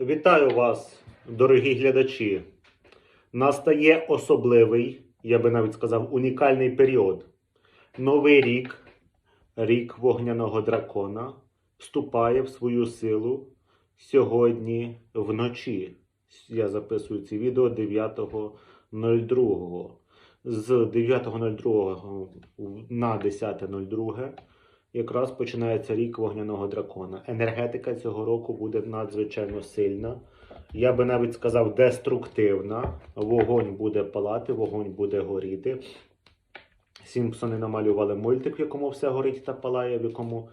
Вітаю вас, дорогі глядачі. Настає особливий, я би навіть сказав, унікальний період. Новий рік, рік вогняного дракона, вступає в свою силу сьогодні вночі. Я записую це відео 9.02. З 9.02 на 10.02 якраз починається рік вогняного дракона. Енергетика цього року буде надзвичайно сильна. Я би навіть сказав, деструктивна. Вогонь буде палати, вогонь буде горіти. Сімпсони намалювали мультик, в якому все горить та палає, в якому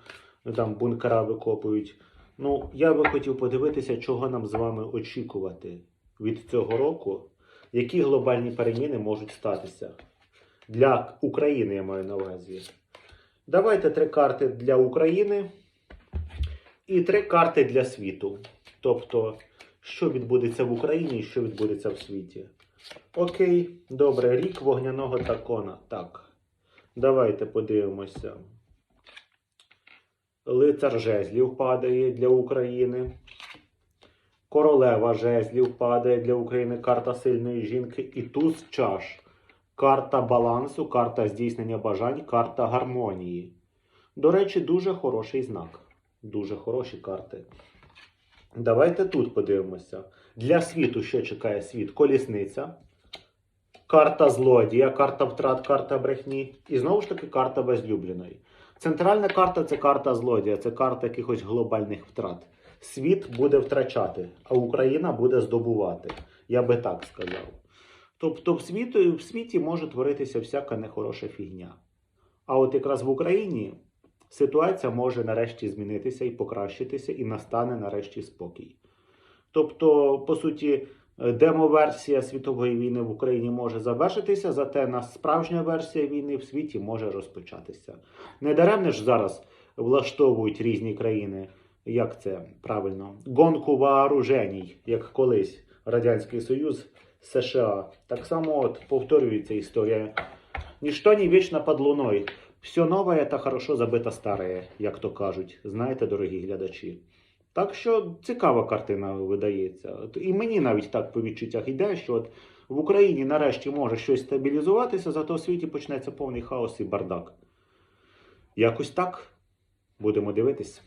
ну, там бункера викопують. Ну, я би хотів подивитися, чого нам з вами очікувати від цього року, які глобальні переміни можуть статися. Для України я маю на увазі. Давайте три карти для України і три карти для світу. Тобто, що відбудеться в Україні і що відбудеться в світі. Окей, добре, рік вогняного дракона. Так. Давайте подивимося. Лицар жезлів падає для України. Королева жезлів падає для України. Карта сильної жінки. І туз чаш. Карта балансу, карта здійснення бажань, карта гармонії. До речі, дуже хороший знак. Дуже хороші карти. Давайте тут подивимося. Для світу, що чекає світ? Колісниця. Карта злодія, карта втрат, карта брехні. І знову ж таки карта возлюбленої. Центральна карта це карта злодія, це карта якихось глобальних втрат. Світ буде втрачати, а Україна буде здобувати. Я би так сказав. Тобто в світі, в світі може творитися всяка нехороша фігня. А от якраз в Україні ситуація може нарешті змінитися і покращитися, і настане нарешті спокій. Тобто, по суті, демоверсія світової війни в Україні може завершитися, зате на справжня версія війни в світі може розпочатися. Недаремне ж зараз влаштовують різні країни, як це правильно, гонку вооруженій, як колись Радянський Союз. США. Так само от повторюється історія. Ніщо не вічно під луною. Все нове та хорошо забито старе, як то кажуть. Знаєте, дорогі глядачі. Так що цікава картина видається. І мені навіть так по відчуттях йде, що от в Україні нарешті може щось стабілізуватися, зато в світі почнеться повний хаос і бардак. Якось так. Будемо дивитись.